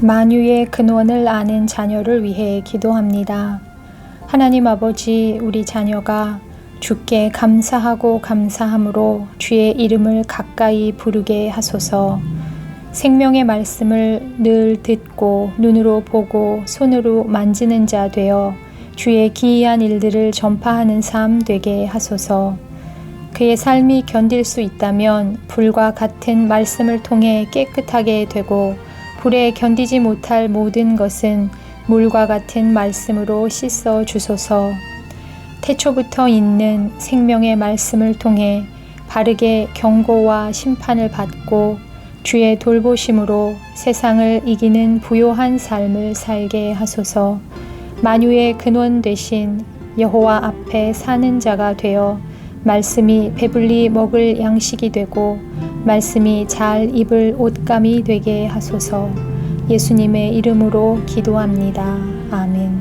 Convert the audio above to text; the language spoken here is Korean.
만유의 근원을 아는 자녀를 위해 기도합니다. 하나님 아버지, 우리 자녀가 주께 감사하고 감사함으로 주의 이름을 가까이 부르게 하소서. 생명의 말씀을 늘 듣고 눈으로 보고 손으로 만지는 자 되어 주의 기이한 일들을 전파하는 삶 되게 하소서. 그의 삶이 견딜 수 있다면 불과 같은 말씀을 통해 깨끗하게 되고 불에 견디지 못할 모든 것은 물과 같은 말씀으로 씻어 주소서. 태초부터 있는 생명의 말씀을 통해 바르게 경고와 심판을 받고 주의 돌보심으로 세상을 이기는 부요한 삶을 살게 하소서. 만유의 근원 되신 여호와 앞에 사는 자가 되어 말씀이 배불리 먹을 양식이 되고 말씀이 잘 입을 옷감이 되게 하소서. 예수님의 이름으로 기도합니다. 아멘.